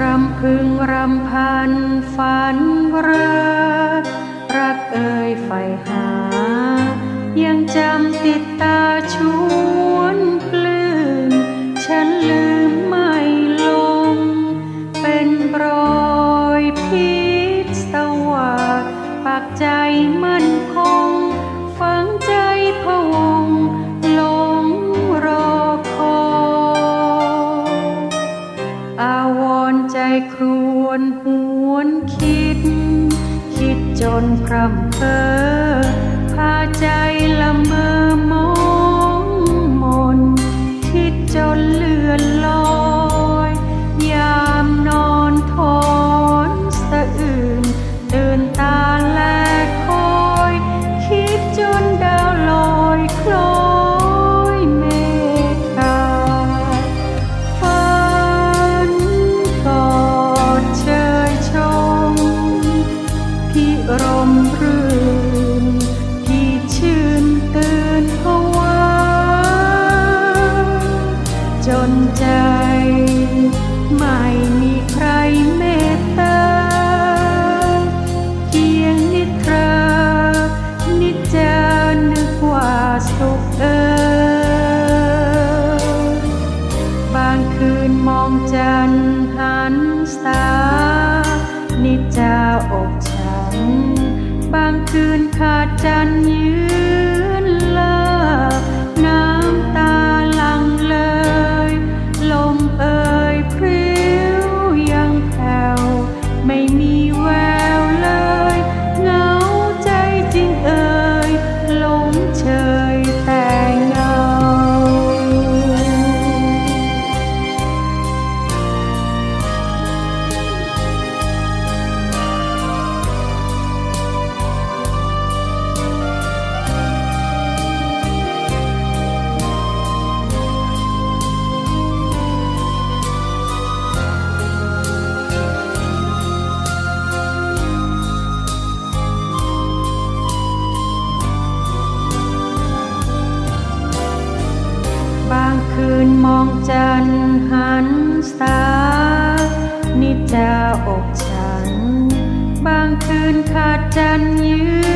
รำพึงรำพันฝันเรอรักเอ่ยไฟหา ยังจำติดตาชู วนหวนคิด คิดจนพร่ำเพ้อพาใจ จนใจ ไม่มีใครเมตตาเพียงนิทรา นิจานึกว่าสุขเอ่ยบางคืนมองจันหันษานิจาอกฉัน บางคืนขาดจันยืน องจันหันสานิจาอกฉัน บางคืนขาดจันยื